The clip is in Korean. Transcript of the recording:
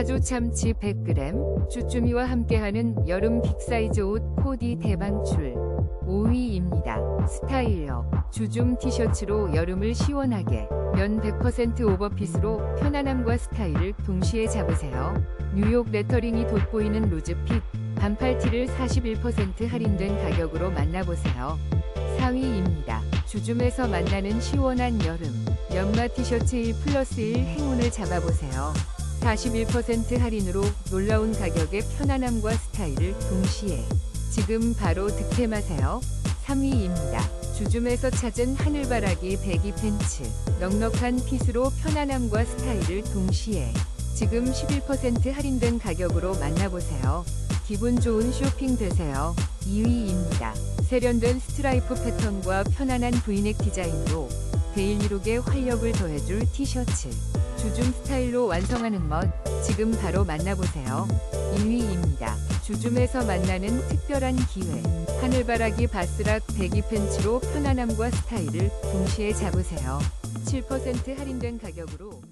사조 참치 100g, 쭈쭈미와 함께하는 여름 빅사이즈 옷 코디 대방출. 5위입니다. 스타일업. 주중 티셔츠로 여름을 시원하게. 면 100% 오버핏으로 편안함과 스타일을 동시에 잡으세요. 뉴욕 레터링이 돋보이는 루즈핏. 반팔티를 41% 할인된 가격으로 만나보세요. 4위입니다. 주중에서 만나는 시원한 여름. 연마 티셔츠 1 플러스 1 행운을 잡아보세요. 41% 할인으로 놀라운 가격의 편안함과 스타일을 동시에 지금 바로 득템하세요. 3위입니다. 주줌에서 찾은 하늘바라기 배기 팬츠 넉넉한 핏으로 편안함과 스타일을 동시에 지금 11% 할인된 가격으로 만나보세요. 기분 좋은 쇼핑 되세요. 2위입니다. 세련된 스트라이프 패턴과 편안한 브이넥 디자인으로 데일리룩에 활력을 더해줄 티셔츠. 주중 스타일로 완성하는 멋, 지금 바로 만나보세요. 1위입니다. 주중에서 만나는 특별한 기회. 하늘바라기 바스락 배기 팬츠로 편안함과 스타일을 동시에 잡으세요. 7% 할인된 가격으로